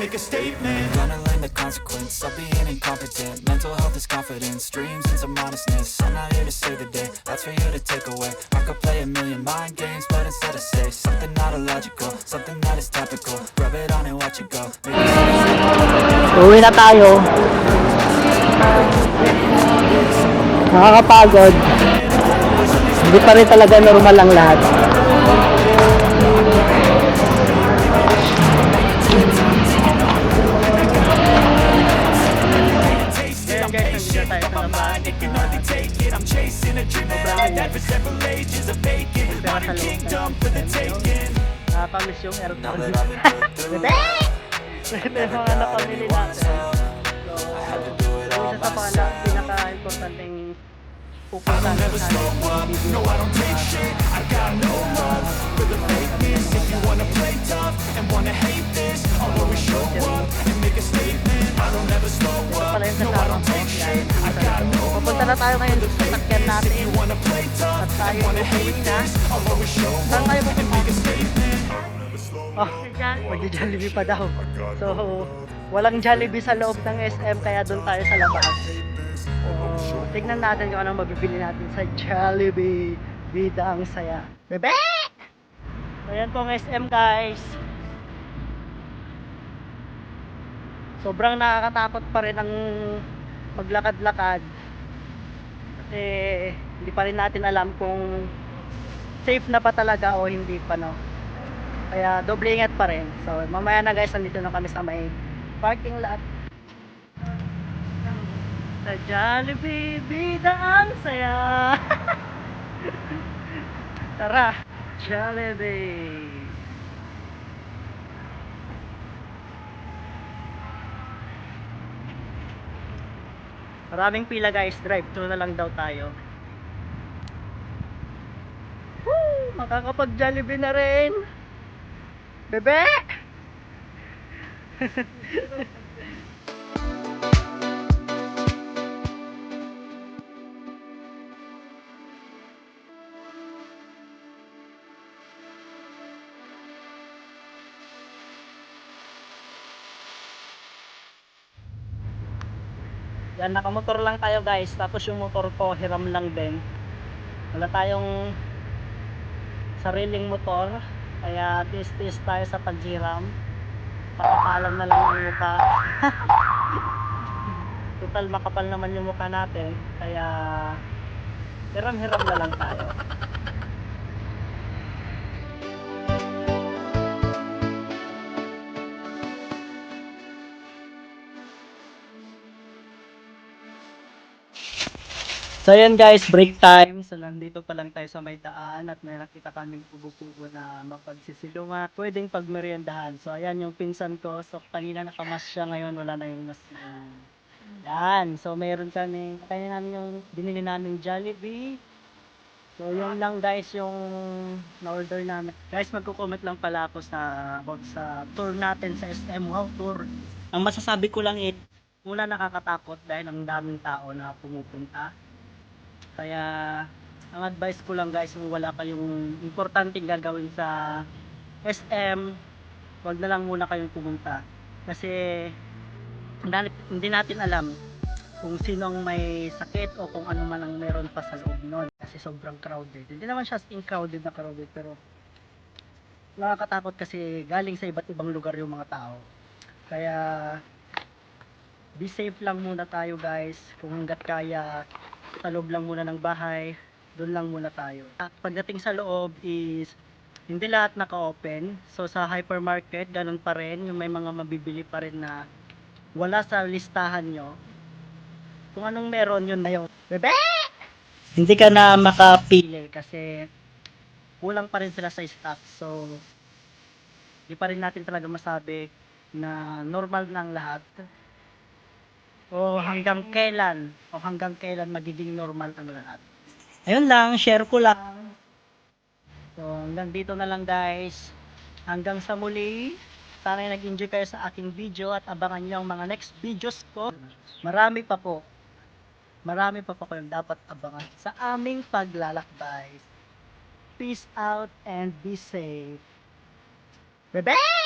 make a statement. Gonna learn the consequence of being incompetent. Mental health is confidence, dreams and some honestness I'm not here to save the day, that's for you to take away. I could play a million mind games, but instead I say Something not illogical, something that is topical. Rub it on and watch it go. Uwi na tayo. Nakakapagod. Hindi pa rin talaga normal ang lahat. For the taking Nakakamiss yung aircon. Ito yung mga napamili natin. So, isa sa pala, pinaka-importanteng never sa up, no I don't take shit I got no love for the fakeness If you wanna play tough and wanna hate this na tayo ngayon sa sakyan natin. At tayo uuwi na. Saan tayo pupunta? Oh, magja-Jollibee pa daw. So, walang Jollibee sa loob ng SM kaya doon tayo sa labas. So, tignan natin kung anong mabibili natin sa Jollibee. Bida ang saya. Bebe! So, yan pong SM guys. Sobrang nakakatakot pa rin ang maglakad-lakad. Kasi hindi pa rin natin alam kung safe na pa talaga o hindi pa no. Kaya doble ingat pa rin. So mamaya na guys, nandito na kami sa may parking lot. Sa Jollibee, bida ang saya. Tara, Jollibee. Maraming pila guys, drive thru na lang daw tayo. Woo! Makakapag Jollibee na rin. Bebe! Yan, nakamotor lang tayo guys. Tapos yung motor ko, hiram lang din. Wala tayong sariling motor. Kaya tis-tis tayo sa paghiram. Pakapalan na lang yung mukha. Total makapal naman yung mukha natin. Kaya hiram-hiram na lang tayo. So yan guys, break time. So nandito pa lang tayo sa may daan at may nakita kaming kubo-kubo na mapagsisilungan. Pwedeng pagmeriendahan. So ayan yung pinsan ko. So kanina nakamas siya ngayon wala na yung mas. Yan. So, meron kami, kaya namin yung binili namin Jollibee. So, yun lang guys yung na-order namin. Guys, magko-comment lang pala ako sa about sa tour natin sa SM Wow Tour. Ang masasabi ko lang is, mula nakakatakot dahil ang daming tao na pumupunta. Kaya, ang advice ko lang guys, kung wala kayong importanteng gagawin sa SM, wag na lang muna kayong pumunta. Kasi, hindi natin alam kung sino ang may sakit o kung ano man ang meron pa sa loob nun. Kasi sobrang crowded. Hindi naman siya in crowded na crowded, pero nakakatakot kasi galing sa iba't ibang lugar yung mga tao. Kaya, be safe lang muna tayo guys. Kung hanggat kaya, sa loob lang muna ng bahay, doon lang muna tayo. At pagdating sa loob is, hindi lahat naka-open. So sa hypermarket, ganun pa rin. Yung may mga mabibili pa rin na wala sa listahan nyo. Kung anong meron, yun na yun. Bebe! Hindi ka na makapili kasi kulang pa rin sila sa stock. So, hindi pa rin natin talaga masabi na normal ang lahat. O hanggang kailan, o hanggang kailan magiging normal ang lahat. Ayun lang, share ko lang. So, hanggang dito na lang guys. Hanggang sa muli. Sana nag-enjoy kayo sa aking video at abangan nyo ang mga next videos ko. Marami pa po. Marami pa po kayong dapat abangan sa aming paglalakbay. Peace out and be safe. Bebe!